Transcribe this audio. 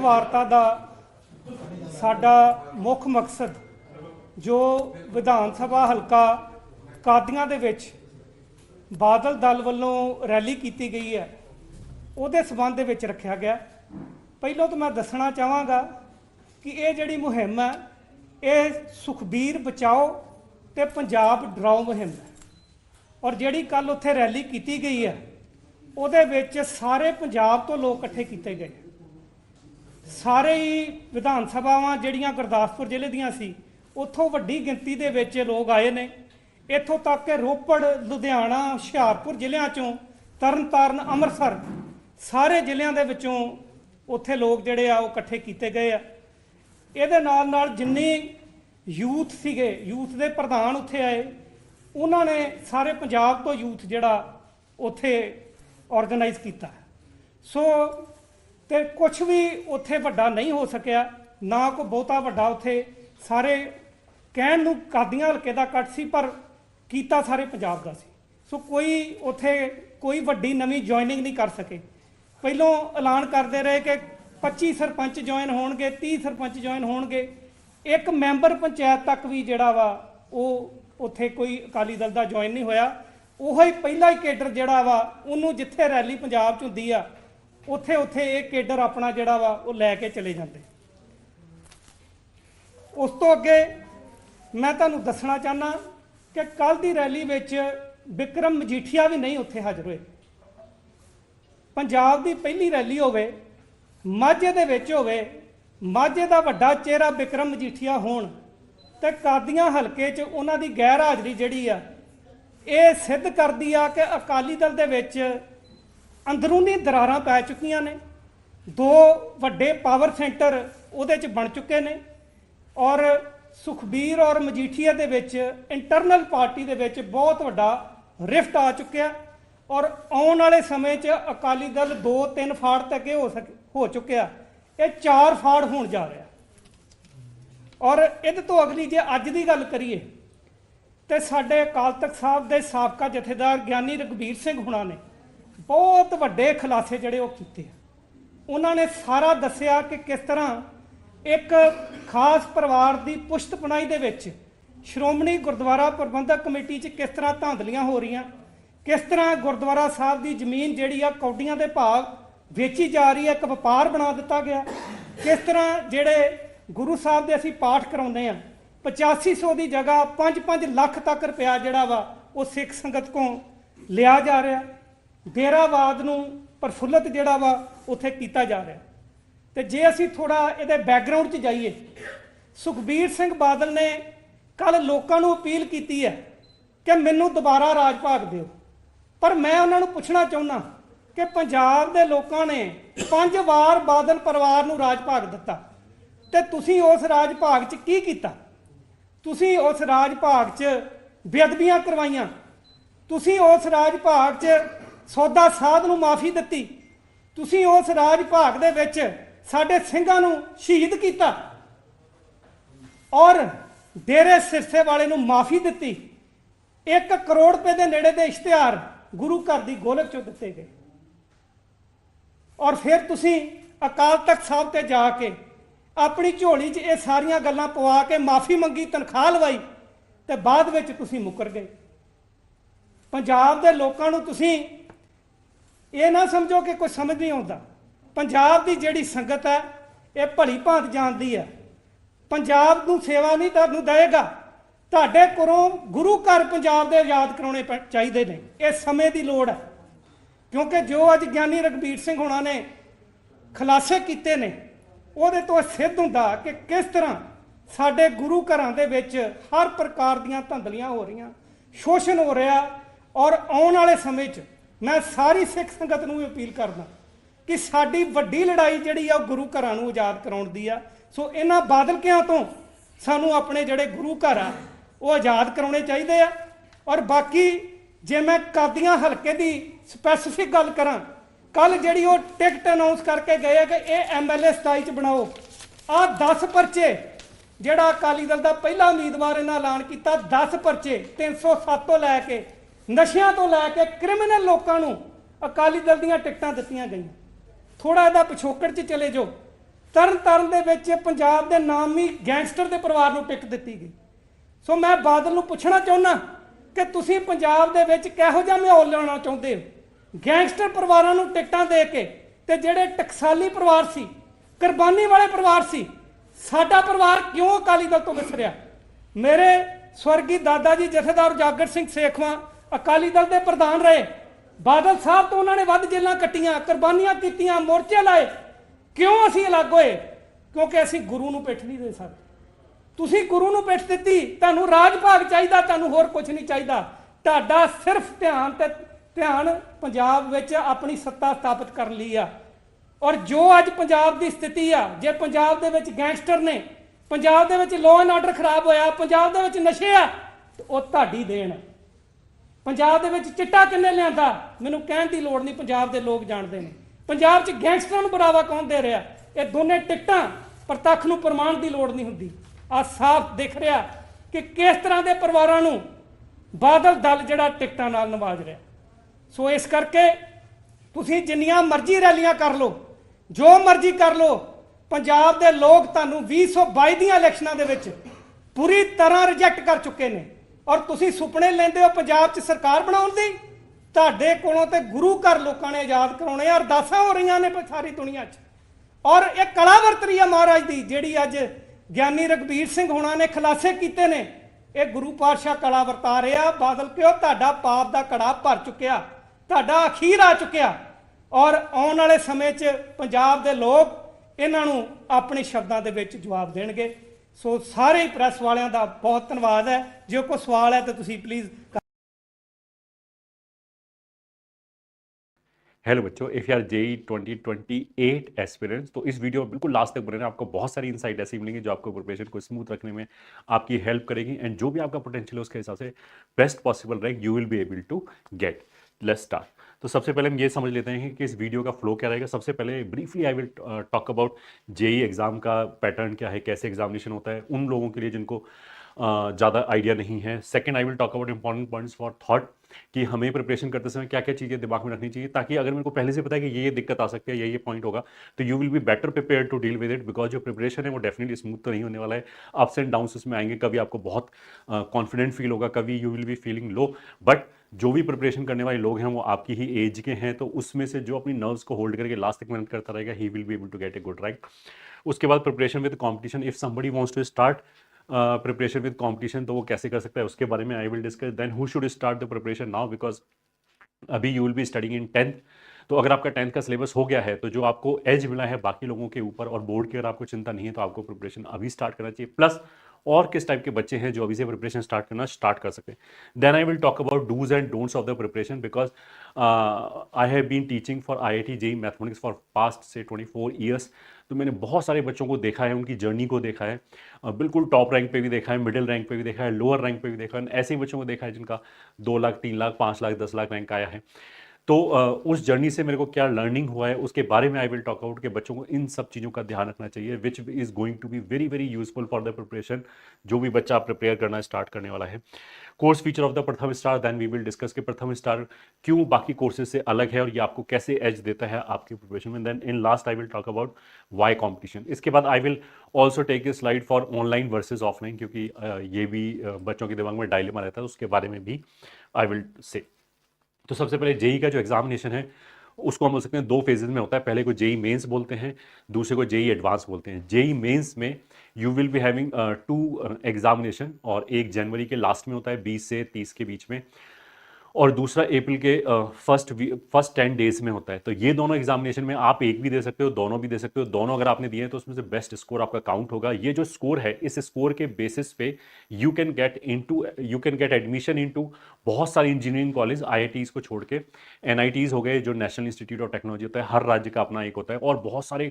ਵਾਰਤਾ ਦਾ ਸਾਡਾ ਮੁੱਖ ਮਕਸਦ, ਜੋ ਵਿਧਾਨ ਸਭਾ ਹਲਕਾ ਕਾਦੀਆਂ ਦੇ ਵਿੱਚ ਬਾਦਲ ਦਲ ਵੱਲੋਂ ਰੈਲੀ ਕੀਤੀ ਗਈ ਹੈ, ਉਹਦੇ ਸਬੰਧ ਦੇ ਵਿੱਚ ਰੱਖਿਆ ਗਿਆ। ਪਹਿਲਾਂ ਤਾਂ ਮੈਂ ਦੱਸਣਾ ਚਾਹਾਂਗਾ ਕਿ ਇਹ ਜਿਹੜੀ ਮੁਹਿੰਮ ਹੈ, ਇਹ ਸੁਖਬੀਰ ਬਚਾਓ ਤੇ ਪੰਜਾਬ ਡਰਾਓ ਮੁਹਿੰਮ ਹੈ। ਔਰ ਜਿਹੜੀ ਕੱਲ ਉੱਥੇ ਰੈਲੀ ਕੀਤੀ ਗਈ ਹੈ, ਉਹਦੇ ਵਿੱਚ ਸਾਰੇ ਪੰਜਾਬ ਤੋਂ ਲੋਕ ਇਕੱਠੇ ਕੀਤੇ ਗਏ। ਸਾਰੇ ਹੀ ਵਿਧਾਨ ਸਭਾਵਾਂ ਜਿਹੜੀਆਂ ਗੁਰਦਾਸਪੁਰ ਜ਼ਿਲ੍ਹੇ ਦੀਆਂ ਸੀ, ਉੱਥੋਂ ਵੱਡੀ ਗਿਣਤੀ ਦੇ ਵਿੱਚ ਲੋਕ ਆਏ ਨੇ। ਇੱਥੋਂ ਤੱਕ ਕਿ ਰੋਪੜ, ਲੁਧਿਆਣਾ, ਹੁਸ਼ਿਆਰਪੁਰ ਜ਼ਿਲ੍ਹਿਆਂ ਚੋਂ ਤਰਨਤਾਰਨ, ਅੰਮ੍ਰਿਤਸਰ ਸਾਰੇ ਜ਼ਿਲ੍ਹਿਆਂ ਦੇ ਵਿੱਚੋਂ ਉੱਥੇ ਲੋਕ ਜਿਹੜੇ ਆ ਉਹ ਇਕੱਠੇ ਕੀਤੇ ਗਏ ਆ। ਇਹਦੇ ਨਾਲ ਨਾਲ ਜਿੰਨੇ ਯੂਥ ਸੀਗੇ, ਯੂਥ ਦੇ ਪ੍ਰਧਾਨ ਉੱਥੇ ਆਏ, ਉਹਨਾਂ ਨੇ ਸਾਰੇ ਪੰਜਾਬ ਤੋਂ ਯੂਥ ਜਿਹੜਾ ਉੱਥੇ ਆਰਗੇਨਾਈਜ਼ ਕੀਤਾ। ਸੋ ਤੇ ਕੁਝ ਵੀ ਉੱਥੇ ਵੱਡਾ ਨਹੀਂ ਹੋ ਸਕਿਆ, ਨਾ ਕੋ ਬਹੁਤਾ ਵੱਡਾ ਉੱਥੇ। ਸਾਰੇ ਕਹਿਣ ਨੂੰ ਕਾਦੀਆਂ ਹਲਕੇ ਦਾ ਕੱਟ ਸੀ, ਪਰ ਕੀਤਾ ਸਾਰੇ ਪੰਜਾਬ ਦਾ ਸੀ। ਸੋ ਕੋਈ ਉੱਥੇ ਕੋਈ ਵੱਡੀ ਨਵੀਂ ਜੁਆਇਨਿੰਗ ਨਹੀਂ ਕਰ ਸਕੇ। ਪਹਿਲੋਂ ਐਲਾਨ ਕਰਦੇ ਰਹੇ ਕਿ 25 ਸਰਪੰਚ ਜੁਆਇਨ ਹੋਣਗੇ 30 ਸਰਪੰਚ ਜੁਆਇਨ ਹੋਣਗੇ। ਇੱਕ ਮੈਂਬਰ ਪੰਚਾਇਤ ਤੱਕ ਵੀ ਜਿਹੜਾ ਵਾ, ਉਹ ਉੱਥੇ ਕੋਈ ਅਕਾਲੀ ਦਲ ਦਾ ਜੁਆਇਨ ਨਹੀਂ ਹੋਇਆ। ਉਹੀ ਪਹਿਲਾ ਹੀ ਕੇਡਰ ਜਿਹੜਾ ਵਾ, ਉਹਨੂੰ ਜਿੱਥੇ ਰੈਲੀ ਪੰਜਾਬ 'ਚ ਹੁੰਦੀ ਆ ਉੱਥੇ ਉੱਥੇ ਇਹ ਕੇਡਰ ਆਪਣਾ ਜਿਹੜਾ ਵਾ ਉਹ ਲੈ ਕੇ ਚਲੇ ਜਾਂਦੇ। ਉਸ ਤੋਂ ਅੱਗੇ ਮੈਂ ਤੁਹਾਨੂੰ ਦੱਸਣਾ ਚਾਹਨਾ ਕਿ ਕੱਲ ਦੀ ਰੈਲੀ ਵਿੱਚ ਵਿਕਰਮ ਮਜੀਠੀਆ ਵੀ ਨਹੀਂ ਉੱਥੇ ਹਾਜ਼ਰ ਹੋਏ। ਪੰਜਾਬ ਦੀ ਪਹਿਲੀ ਰੈਲੀ ਹੋਵੇ, ਮਾਝੇ ਦੇ ਵਿੱਚ ਹੋਵੇ, ਮਾਝੇ ਦਾ ਵੱਡਾ ਚਿਹਰਾ ਵਿਕਰਮ ਮਜੀਠੀਆ ਹੋਣ ਤੇ ਕਾਦੀਆਂ ਹਲਕੇ 'ਚ ਉਹਨਾਂ ਦੀ ਗੈਰ ਹਾਜ਼ਰੀ ਜਿਹੜੀ ਆ, ਇਹ ਸਿੱਧ ਕਰਦੀ ਆ ਕਿ ਅਕਾਲੀ ਦਲ ਦੇ ਵਿੱਚ ਅੰਦਰੂਨੀ ਦਰਾਰਾਂ ਪੈ ਚੁੱਕੀਆਂ ਨੇ। ਦੋ ਵੱਡੇ ਪਾਵਰ ਸੈਂਟਰ ਉਹਦੇ 'ਚ ਬਣ ਚੁੱਕੇ ਨੇ ਔਰ ਸੁਖਬੀਰ ਔਰ ਮਜੀਠੀਆ ਦੇ ਵਿੱਚ ਇੰਟਰਨਲ ਪਾਰਟੀ ਦੇ ਵਿੱਚ ਬਹੁਤ ਵੱਡਾ ਰਿਫਟ ਆ ਚੁੱਕਿਆ ਔਰ ਆਉਣ ਵਾਲੇ ਸਮੇਂ 'ਚ ਅਕਾਲੀ ਦਲ ਦੋ ਤਿੰਨ ਫਾੜ ਤੱਕ ਇਹ ਹੋ ਸਕੇ, ਹੋ ਚੁੱਕਿਆ। ਇਹ ਚਾਰ ਫਾੜ ਹੋਣ ਜਾ ਰਿਹਾ। ਔਰ ਇਹਦੇ ਤੋਂ ਅਗਲੀ ਜੇ ਅੱਜ ਦੀ ਗੱਲ ਕਰੀਏ ਤੇ ਸਾਡੇ ਅਕਾਲ ਤਖਤ ਸਾਹਿਬ ਦੇ ਸਾਬਕਾ ਜਥੇਦਾਰ ਗਿਆਨੀ ਰਗਵੀਰ ਸਿੰਘ ਹੁਣਾਂ ਨੇ ਬਹੁਤ ਵੱਡੇ ਖੁਲਾਸੇ ਜਿਹੜੇ ਉਹ ਕੀਤੇ ਆ। ਉਹਨਾਂ ਨੇ ਸਾਰਾ ਦੱਸਿਆ ਕਿ ਕਿਸ ਤਰ੍ਹਾਂ ਇੱਕ ਖਾਸ ਪਰਿਵਾਰ ਦੀ ਪੁਸ਼ਤਪਣਾਈ ਦੇ ਵਿੱਚ ਸ਼੍ਰੋਮਣੀ ਗੁਰਦੁਆਰਾ ਪ੍ਰਬੰਧਕ ਕਮੇਟੀ 'ਚ ਕਿਸ ਤਰ੍ਹਾਂ ਧਾਂਦਲੀਆਂ ਹੋ ਰਹੀਆਂ, ਕਿਸ ਤਰ੍ਹਾਂ ਗੁਰਦੁਆਰਾ ਸਾਹਿਬ ਦੀ ਜ਼ਮੀਨ ਜਿਹੜੀ ਆ ਕੌਡੀਆਂ ਦੇ ਭਾਅ ਵੇਚੀ ਜਾ ਰਹੀ ਹੈ ਇੱਕ ਵਪਾਰ ਬਣਾ ਦਿੱਤਾ ਗਿਆ। ਕਿਸ ਤਰ੍ਹਾਂ ਜਿਹੜੇ ਗੁਰੂ ਸਾਹਿਬ ਦੇ ਅਸੀਂ ਪਾਠ ਕਰਾਉਂਦੇ ਆ 8500 ਦੀ ਜਗ੍ਹਾ 5-5 ਲੱਖ ਤੱਕ ਰੁਪਇਆ ਜਿਹੜਾ ਵਾ ਉਹ ਸਿੱਖ ਸੰਗਤ ਕੋਲ ਲਿਆ ਜਾ ਰਿਹਾ। ਡੇਰਾਵਾਦ ਨੂੰ ਪ੍ਰਫੁੱਲਤ ਜਿਹੜਾ ਵਾ ਉੱਥੇ ਕੀਤਾ ਜਾ ਰਿਹਾ। ਤੇ ਜੇ ਅਸੀਂ ਥੋੜਾ ਇਹਦੇ ਬੈਕਗ੍ਰਾਉਂਡ 'ਚ ਜਾਈਏ, ਸੁਖਬੀਰ ਸਿੰਘ ਬਾਦਲ ਨੇ ਕੱਲ ਲੋਕਾਂ ਨੂੰ ਅਪੀਲ ਕੀਤੀ ਹੈ ਕਿ ਮੈਨੂੰ ਦੁਬਾਰਾ ਰਾਜ ਭਾਗ ਦਿਓ। ਪਰ ਮੈਂ ਉਹਨਾਂ ਨੂੰ ਪੁੱਛਣਾ ਚਾਹੁੰਦਾ ਕਿ ਪੰਜਾਬ ਦੇ ਲੋਕਾਂ ਨੇ ਪੰਜ ਵਾਰ ਬਾਦਲ ਪਰਿਵਾਰ ਨੂੰ ਰਾਜ ਭਾਗ ਦਿੱਤਾ ਤੇ ਤੁਸੀਂ ਉਸ ਰਾਜ ਭਾਗ 'ਚ ਕੀ ਕੀਤਾ? ਤੁਸੀਂ ਉਸ ਰਾਜ ਭਾਗ 'ਚ ਬੇਅਦਬੀਆਂ ਕਰਵਾਈਆਂ। ਤੁਸੀਂ ਉਸ ਰਾਜ ਭਾਗ 'ਚ ਸੌਦਾ ਸਾਧ ਨੂੰ ਮਾਫੀ ਦਿੱਤੀ। ਤੁਸੀਂ ਉਸ ਰਾਜ ਭਾਗ ਦੇ ਵਿੱਚ ਸਾਡੇ ਸਿੰਘਾਂ ਨੂੰ ਸ਼ਹੀਦ ਕੀਤਾ ਔਰ ਡੇਰੇ ਸਿਰਸੇ ਵਾਲੇ ਨੂੰ ਮਾਫੀ ਦਿੱਤੀ। 1 ਕਰੋੜ ਰੁਪਏ ਦੇ ਨੇੜੇ ਦੇ ਇਸ਼ਤਿਹਾਰ ਗੁਰੂ ਘਰ ਦੀ ਗੋਲਕ ਚੋਂ ਦਿੱਤੇ ਗਏ। ਔਰ ਫਿਰ ਤੁਸੀਂ ਅਕਾਲ ਤਖਤ ਸਾਹਿਬ ਤੇ ਜਾ ਕੇ ਆਪਣੀ ਝੋਲੀ 'ਚ ਇਹ ਸਾਰੀਆਂ ਗੱਲਾਂ ਪਵਾ ਕੇ ਮਾਫੀ ਮੰਗੀ, ਤਨਖਾਹ ਲਵਾਈ ਤੇ ਬਾਅਦ ਵਿੱਚ ਤੁਸੀਂ ਮੁੱਕਰ ਗਏ। ਪੰਜਾਬ ਦੇ ਲੋਕਾਂ ਨੂੰ ਤੁਸੀਂ ਇਹ ਨਾ ਸਮਝੋ ਕਿ ਕੋਈ ਸਮਝ ਨਹੀਂ ਆਉਂਦਾ। ਪੰਜਾਬ ਦੀ ਜਿਹੜੀ ਸੰਗਤ ਹੈ, ਇਹ ਭਲੀ ਭਾਂਤ ਜਾਣਦੀ ਹੈ। ਪੰਜਾਬ ਨੂੰ ਸੇਵਾ ਨਹੀਂ ਤੁਹਾਨੂੰ ਦੇਵੇਗਾ। ਤੁਹਾਡੇ ਕੋਲੋਂ ਗੁਰੂ ਘਰ ਪੰਜਾਬ ਦੇ ਆਜ਼ਾਦ ਕਰਾਉਣੇ ਪੈ- ਚਾਹੀਦੇ ਨੇ। ਇਹ ਸਮੇਂ ਦੀ ਲੋੜ ਹੈ। ਕਿਉਂਕਿ ਜੋ ਅੱਜ ਗਿਆਨੀ ਰਗਵੀਰ ਸਿੰਘ ਹੋਣਾ ਨੇ ਖੁਲਾਸੇ ਕੀਤੇ ਨੇ, ਉਹਦੇ ਤੋਂ ਇਹ ਸਿੱਧ ਹੁੰਦਾ ਕਿ ਕਿਸ ਤਰ੍ਹਾਂ ਸਾਡੇ ਗੁਰੂ ਘਰਾਂ ਦੇ ਵਿੱਚ ਹਰ ਪ੍ਰਕਾਰ ਦੀਆਂ ਧੰਦਲੀਆਂ ਹੋ ਰਹੀਆਂ, ਸ਼ੋਸ਼ਣ ਹੋ ਰਿਹਾ ਔਰ ਆਉਣ ਵਾਲੇ ਸਮੇਂ 'ਚ ਮੈਂ ਸਾਰੀ ਸਿੱਖ ਸੰਗਤ ਨੂੰ ਵੀ ਅਪੀਲ ਕਰਦਾ ਕਿ ਸਾਡੀ ਵੱਡੀ ਲੜਾਈ ਜਿਹੜੀ ਆ ਉਹ ਗੁਰੂ ਘਰਾਂ ਨੂੰ ਆਜ਼ਾਦ ਕਰਾਉਣ ਦੀ ਆ। ਸੋ ਇਹਨਾਂ ਬਾਦਲਕਿਆਂ ਤੋਂ ਸਾਨੂੰ ਆਪਣੇ ਜਿਹੜੇ ਗੁਰੂ ਘਰ ਆ, ਉਹ ਆਜ਼ਾਦ ਕਰਾਉਣੇ ਚਾਹੀਦੇ ਆ। ਔਰ ਬਾਕੀ ਜੇ ਮੈਂ ਕਾਦੀਆਂ ਹਲਕੇ ਦੀ ਸਪੈਸੀਫਿਕ ਗੱਲ ਕਰਾਂ ਕੱਲ ਜਿਹੜੀ ਉਹ ਟਿਕਟ ਅਨਾਉਂਸ ਕਰਕੇ ਗਏ ਆ ਕਿ ਇਹ ਐਮਐਲਏ 27 ਚ ਬਣਾਓ ਆ 10 ਪਰਚੇ, ਜਿਹੜਾ ਅਕਾਲੀ ਦਲ ਦਾ ਪਹਿਲਾ ਉਮੀਦਵਾਰ ਇਹਨਾਂ ਐਲਾਨ ਕੀਤਾ 10 ਪਰਚੇ 307 ਤੋਂ ਲੈ ਕੇ ਨਸ਼ਿਆਂ ਤੋਂ ਲੈ ਕੇ ਕ੍ਰਿਮੀਨਲ ਲੋਕਾਂ ਨੂੰ ਅਕਾਲੀ ਦਲ ਦੀਆਂ ਟਿਕਟਾਂ ਦਿੱਤੀਆਂ ਗਈਆਂ। ਥੋੜਾ ਇਹਦਾ ਪਿਛੋਕੜ 'ਚ ਚਲੇ ਜਾਓ। ਤਰਨ ਤਾਰਨ ਦੇ ਵਿੱਚ ਪੰਜਾਬ ਦੇ ਨਾਮੀ ਗੈਂਗਸਟਰ ਦੇ ਪਰਿਵਾਰ ਨੂੰ ਟਿਕਟ ਦਿੱਤੀ ਗਈ। ਸੋ ਮੈਂ ਬਾਦਲ ਨੂੰ ਪੁੱਛਣਾ ਚਾਹੁੰਦਾ ਕਿ ਤੁਸੀਂ ਪੰਜਾਬ ਦੇ ਵਿੱਚ ਕਿਹੋ ਜਿਹਾ ਮਾਹੌਲ ਲਿਆਉਣਾ ਚਾਹੁੰਦੇ ਹੋ? ਗੈਂਗਸਟਰ ਪਰਿਵਾਰਾਂ ਨੂੰ ਟਿਕਟਾਂ ਦੇ ਕੇ ਤੇ ਜਿਹੜੇ ਟਕਸਾਲੀ ਪਰਿਵਾਰ ਸੀ, ਕੁਰਬਾਨੀ ਵਾਲੇ ਪਰਿਵਾਰ ਸੀ, ਸਾਡਾ ਪਰਿਵਾਰ ਕਿਉਂ ਅਕਾਲੀ ਦਲ ਤੋਂ ਵਿਸਰਿਆ? ਮੇਰੇ ਸਵਰਗੀ ਦਾਦਾ ਜੀ ਜਥੇਦਾਰ ਉਜਾਗਰ ਸਿੰਘ ਸੇਖਵਾਂ ਅਕਾਲੀ ਦਲ ਦੇ ਪ੍ਰਧਾਨ ਰਹੇ। ਬਾਦਲ ਸਾਹਿਬ ਤੋਂ ਉਹਨਾਂ ਨੇ ਵੱਧ ਜੇਲਾਂ ਕੱਟੀਆਂ, ਕੁਰਬਾਨੀਆਂ ਕੀਤੀਆਂ, ਮੋਰਚੇ ਲਾਏ। ਕਿਉਂ ਅਸੀਂ ਅਲੱਗ ਹੋਏ? ਕਿਉਂਕਿ ਅਸੀਂ ਗੁਰੂ ਨੂੰ ਪਿੱਠ ਨਹੀਂ ਦੇ ਸਕਦੇ। ਤੁਸੀਂ ਗੁਰੂ ਨੂੰ ਪਿੱਠ ਦਿੱਤੀ, ਤੁਹਾਨੂੰ ਰਾਜ ਭਾਗ ਚਾਹੀਦਾ, ਤੁਹਾਨੂੰ ਹੋਰ ਕੁਝ ਨਹੀਂ ਚਾਹੀਦਾ। ਤੁਹਾਡਾ ਸਿਰਫ ਧਿਆਨ ਤੇ ਧਿਆਨ ਪੰਜਾਬ ਵਿੱਚ ਆਪਣੀ ਸੱਤਾ ਸਥਾਪਿਤ ਕਰਨ ਲਈ ਆ। ਔਰ ਜੋ ਅੱਜ ਪੰਜਾਬ ਦੀ ਸਥਿਤੀ ਆ, ਜੇ ਪੰਜਾਬ ਦੇ ਵਿੱਚ ਗੈਂਗਸਟਰ ਨੇ, ਪੰਜਾਬ ਦੇ ਵਿੱਚ ਲਾਅ ਐਂਡ ਆਰਡਰ ਖਰਾਬ ਹੋਇਆ, ਪੰਜਾਬ ਦੇ ਵਿੱਚ ਨਸ਼ੇ ਆ ਉਹ ਤੁਹਾਡੀ ਦੇਣ ਆ। ਪੰਜਾਬ ਦੇ ਵਿੱਚ ਚਿੱਟਾ ਕਿੰਨੇ ਲਿਆਂਦਾ? ਮੈਨੂੰ ਕਹਿਣ ਦੀ ਲੋੜ ਨਹੀਂ, ਪੰਜਾਬ ਦੇ ਲੋਕ ਜਾਣਦੇ ਨੇ। ਪੰਜਾਬ 'ਚ ਗੈਂਗਸਟਰਾਂ ਨੂੰ ਬੜਾਵਾ ਕੌਣ ਦੇ ਰਿਹਾ? ਇਹ ਦੋਨੇ ਟਿਕਟਾਂ ਪ੍ਰਤੱਖ ਨੂੰ ਪ੍ਰਮਾਣ ਦੀ ਲੋੜ ਨਹੀਂ ਹੁੰਦੀ। ਆ ਸਾਫ਼ ਦਿਖ ਰਿਹਾ ਕਿ ਕਿਸ ਤਰ੍ਹਾਂ ਦੇ ਪਰਿਵਾਰਾਂ ਨੂੰ ਬਾਦਲ ਦਲ ਜਿਹੜਾ ਟਿਕਟਾਂ ਨਾਲ ਨਵਾਜ ਰਿਹਾ। ਸੋ ਇਸ ਕਰਕੇ ਤੁਸੀਂ ਜਿੰਨੀਆਂ ਮਰਜ਼ੀ ਰੈਲੀਆਂ ਕਰ ਲਓ, ਜੋ ਮਰਜ਼ੀ ਕਰ ਲਓ, ਪੰਜਾਬ ਦੇ ਲੋਕ ਤੁਹਾਨੂੰ 2022 ਦੀਆਂ ਇਲੈਕਸ਼ਨਾਂ ਦੇ ਵਿੱਚ ਪੂਰੀ ਤਰ੍ਹਾਂ ਰਿਜੈਕਟ ਕਰ ਚੁੱਕੇ ਨੇ। ਔਰ ਤੁਸੀਂ ਸੁਪਨੇ ਲੈਂਦੇ ਹੋ ਪੰਜਾਬ 'ਚ ਸਰਕਾਰ ਬਣਾਉਣ ਦੀ? ਤੁਹਾਡੇ ਕੋਲੋਂ ਤੇ ਗੁਰੂ ਘਰ ਲੋਕਾਂ ਨੇ ਆਜ਼ਾਦ ਕਰਾਉਣੇ ਆ, ਅਰਦਾਸਾਂ ਹੋ ਰਹੀਆਂ ਨੇ ਸਾਰੀ ਦੁਨੀਆ 'ਚ। ਔਰ ਇਹ ਕਲਾ ਵਰਤ ਰਹੀ ਹੈ ਮਹਾਰਾਜ ਦੀ, ਜਿਹੜੀ ਅੱਜ ਗਿਆਨੀ ਰਗਬੀਰ ਸਿੰਘ ਹੋਣਾ ਨੇ ਖੁਲਾਸੇ ਕੀਤੇ ਨੇ। ਇਹ ਗੁਰੂ ਪਾਤਸ਼ਾਹ ਕਲਾ ਵਰਤਾ ਰਿਹਾ ਬਾਦਲ ਕਿਉਂ? ਤੁਹਾਡਾ ਪਾਪ ਦਾ ਕੜਾ ਭਰ ਚੁੱਕਿਆ। ਤੁਹਾਡਾ ਅਖੀਰ ਆ ਚੁੱਕਿਆ। ਔਰ ਆਉਣ ਵਾਲੇ ਸਮੇਂ 'ਚ ਪੰਜਾਬ ਦੇ ਲੋਕ ਇਹਨਾਂ ਨੂੰ ਆਪਣੇ ਸ਼ਬਦਾਂ ਦੇ ਵਿੱਚ ਜਵਾਬ ਦੇਣਗੇ। ਸੋ ਸਾਰੇ ਹੀ ਪ੍ਰੈਸ ਵਾਲਿਆਂ ਦਾ ਬਹੁਤ ਧੰਨਵਾਦ ਹੈ ਜੇ ਕੋਈ ਸਵਾਲ ਹੈ ਤਾਂ ਤੁਸੀਂ ਪਲੀਜ਼ हेलो बच्चों इफ़ यार जेई 2028 एस्पिरेंट्स तो इस वीडियो में बिल्कुल लास्ट तक बने रहना आपको बहुत सारी इनसाइट ऐसी मिलेंगी जो आपको प्रिपरेशन को स्मूथ रखने में आपकी हेल्प करेगी एंड जो भी आपका पोटेंशियल है उसके हिसाब से best possible rank you will be able to get let's start तो सबसे पहले हम ये समझ लेते हैं कि इस वीडियो का फ्लो क्या रहेगा। सबसे पहले briefly I will talk about JEE exam का पैटर्न क्या है, कैसे एग्जामिनेशन होता है, उन लोगों के लिए जिनको ज़्यादा आइडिया नहीं है। Second I will talk about important points for thought कि हमें प्रिपरेशन करते समय क्या क्या चीज़ें दिमाग में रखनी चाहिए, ताकि अगर मेरे को पहले से पता है कि ये ये दिक्कत आ सकती है ये ये पॉइंट होगा तो you will be better prepare to deal with it because जो प्रिपरेशन है वो डेफिनेटली स्मूथ तो नहीं होने वाला है। अप्स एंड डाउन्स उसमें आएँगे, कभी आपको बहुत कॉन्फिडेंट फील होगा, कभी you will be feeling low but जो भी प्रिपरेशन करने वाले लोग हैं, वो आपकी ही एज के हैं तो उसमें से जो अपनी नर्व्स को होल्ड करके लास्ट तक मेहनत करता रहेगा he will be able to get a good rank उसके बाद preparation with competition if somebody wants to start preparation with competition तो वो कैसे कर सकता है, उसके बारे में I will discuss then who should start the preparation now because अभी you will be studying in tenth तो अगर आपका टेंथ का सिलेबस हो गया है तो जो आपको एज मिला है बाकी लोगों के ऊपर और बोर्ड की अगर आपको चिंता नहीं है तो आपको प्रिपरेशन अभी स्टार्ट करना चाहिए. प्लस और किस टाइप के बच्चे हैं जो अभी से प्रिपरेशन स्टार्ट करना स्टार्ट कर सकते हैं then I will talk about dos and don'ts of the preparation because I have been teaching for I I T JEE mathematics for past say twenty four years तो मैंने बहुत सारे बच्चों को देखा है, उनकी जर्नी को देखा है। बिल्कुल टॉप रैंक पे भी देखा है मिडिल रैंक पे भी देखा है लोअर रैंक पे भी देखा है। ऐसे ही बच्चों को देखा है जिनका दो लाख, तीन लाख, पाँच लाख, दस लाख रैंक आया है। तो उस जर्नी से मेरे को क्या लर्निंग हुआ है, उसके बारे में आई विल टॉक आउट कि बच्चों को इन सब चीज़ों का ध्यान रखना चाहिए which is going to be very very useful for the preparation जो भी बच्चा प्रिपेयर करना स्टार्ट करने वाला है। Course feature of the Pratham star then we will discuss के प्रथम स्टार क्यों बाकी कोर्सेज से अलग है और ये आपको कैसे एज देता है आपकी प्रिपरेशन में। Then in last I will talk about why competition इसके बाद I will also take a slide for online versus offline क्योंकि ये भी बच्चों के दिमाग में डायलेमा रहता है, उसके बारे में भी आई विल से तो सबसे पहले जेई का जो एग्जामिनेशन है, उसको हम बोल सकते हैं दो फेजेज में होता है। पहले को जेई मेंस बोलते हैं, दूसरे को जेई एडवांस बोलते हैं। जेई मेंस में you will be having two examination और एक जनवरी के लास्ट में होता है 20 से 30 के बीच में। और दूसरा अप्रैल के फ़र्स्ट फ़र्स्ट टेन डेज़ में होता है। तो ये दोनों एग्जामिनेशन में आप एक भी दे सकते हो, दोनों भी दे सकते हो, दोनों अगर आपने दिए हैं तो उसमें से बेस्ट स्कोर आपका काउंट होगा। ये जो स्कोर है, इस स्कोर के बेसिस पे you can get into you can get admission into बहुत सारे इंजीनियरिंग कॉलेज आई को छोड़ के एन हो गए, जो नेशनल इंस्टीट्यूट ऑफ़ टेक्नोलॉजी होता है, हर राज्य का अपना एक होता है और बहुत सारे